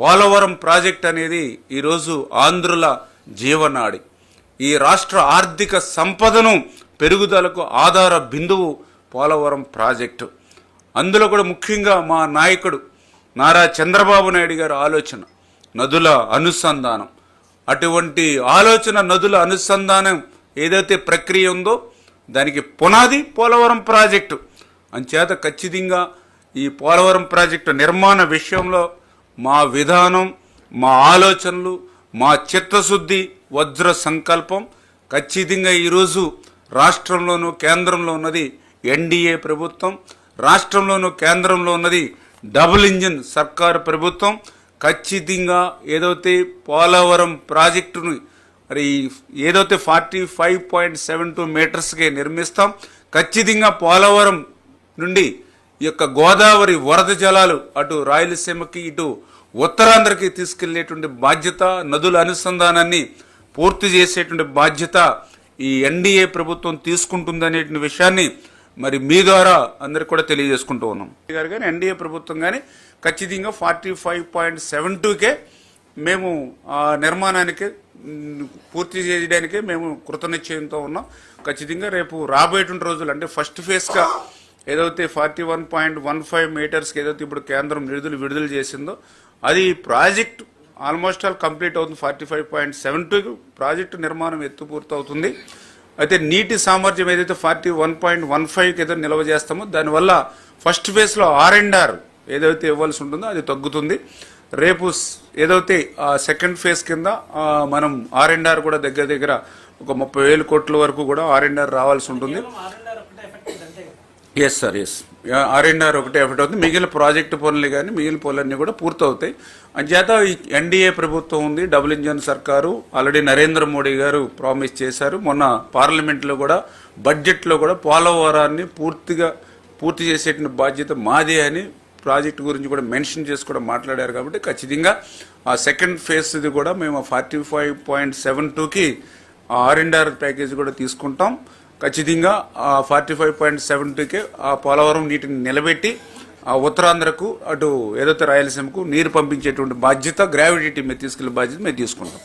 Polavaram project అనేది ఈరోజు ఆంధ్రుల జీవనాడి. ఈ రాష్ట్ర ఆర్థిక సంపదను పెరుగుదలకు ఆధార బిందువు పోలవరం ప్రాజెక్టు. అందులో కూడా ముఖ్యంగా మా నాయకుడు నారా చంద్రబాబు నాయుడు గారి ఆలోచన నదుల అనుసంధానం. అటువంటి ఆలోచన నదుల అనుసంధానం ఏదైతే ప్రక్రియ ఉందో దానికి పునాది పోలవరం ప్రాజెక్టు. అంచేత ఖచ్చితంగా ఈ పోలవరం ప్రాజెక్టు నిర్మాణ విషయంలో మా విధానం మా ఆలోచనలు మా చిత్తశుద్ధి వజ్ర సంకల్పం ఖచ్చితంగా ఈరోజు రాష్ట్రంలోనూ కేంద్రంలో ఉన్నది ఎన్డీఏ ప్రభుత్వం రాష్ట్రంలోనూ కేంద్రంలో ఉన్నది డబుల్ ఇంజిన్ సర్కారు ప్రభుత్వం. ఖచ్చితంగా ఏదైతే పోలవరం ప్రాజెక్టును మరి ఏదైతే forty five point seven two మీటర్స్కి నిర్మిస్తాం ఖచ్చితంగా పోలవరం నుండి ఈ యొక్క గోదావరి వరద జలాలు అటు రాయలసీమకి ఇటు ఉత్తరాంధ్రకి తీసుకెళ్ళేటువంటి బాధ్యత నదుల అనుసంధానాన్ని పూర్తి చేసేటువంటి బాధ్యత ఈ ఎన్డీఏ ప్రభుత్వం తీసుకుంటుందనే విషయాన్ని మరి మీ ద్వారా అందరికి కూడా తెలియజేసుకుంటూ ఉన్నాం. గారు కానీ ఎన్డీఏ ప్రభుత్వం కానీ ఖచ్చితంగా ఫార్టీ ఫైవ్ పాయింట్ సెవెన్ టూకే మేము ఆ నిర్మాణానికి పూర్తి చేయడానికే మేము కృతనిశ్చయంతో ఉన్నాం. ఖచ్చితంగా రేపు రాబోయేటువంటి రోజులు అంటే ఫస్ట్ ఫేజ్గా ఏదైతే forty one point one five మీటర్స్కి ఏదైతే ఇప్పుడు కేంద్రం నిధులు విడుదల చేసిందో అది ప్రాజెక్ట్ ఆల్మోస్ట్ ఆల్ కంప్లీట్ అవుతుంది. Forty five point seven two project నిర్మాణం ఎత్తు పూర్తవుతుంది. అయితే నీటి సామర్థ్యం ఏదైతే ఫార్టీ వన్ పాయింట్ వన్ ఫైవ్కి ఏదో నిల్వ చేస్తామో దానివల్ల ఫస్ట్ ఫేజ్లో ఆర్ అండ్ ఆర్ ఏదైతే ఇవ్వాల్సి ఉంటుందో అది తగ్గుతుంది. రేపు ఏదైతే ఆ సెకండ్ ఫేజ్ కింద మనం ఆర్ అండ్ ఆర్ కూడా దగ్గర దగ్గర ఒక ముప్పై వేల కోట్ల వరకు కూడా ఆర్ అండ్ ఆర్ రావాల్సి ఉంటుంది. ఎస్ సార్ ఎస్ ఆర్ఎన్ఆర్ ఒకటే ఎఫెక్ట్ అవుతుంది. మిగిలిన ప్రాజెక్టు పనులు కానీ మిగిలిన పనులన్నీ కూడా పూర్తవుతాయి. అంచేత ఈ ఎన్డీఏ ప్రభుత్వం ఉంది. డబుల్ ఇంజన్ సర్కారు ఆల్రెడీ నరేంద్ర మోడీ గారు ప్రామిస్ చేశారు. మొన్న పార్లమెంట్లో కూడా బడ్జెట్లో కూడా పోలవరాన్ని పూర్తిగా పూర్తి చేసేటువంటి బాధ్యత మాదే అని ప్రాజెక్టు గురించి కూడా మెన్షన్ చేసి కూడా మాట్లాడారు కాబట్టి ఖచ్చితంగా ఆ సెకండ్ ఫేజ్ది కూడా మేము ఫార్టీ ఫైవ్ పాయింట్ సెవెన్ టూకి ఆర్ అండ్ ఆర్ ప్యాకేజ్ కూడా తీసుకుంటాం. ఖచ్చితంగా ఆ ఫార్టీ ఫైవ్ పాయింట్ సెవెన్ ఆ పోలవరం నీటిని నిలబెట్టి ఆ ఉత్తరాంధ్రకు అటు ఏదైతే రాయలసీమకు నీరు పంపించేటువంటి బాధ్యత గ్రావిటీ మీద తీసుకెళ్ళే బాధ్యత మేము తీసుకుంటాం.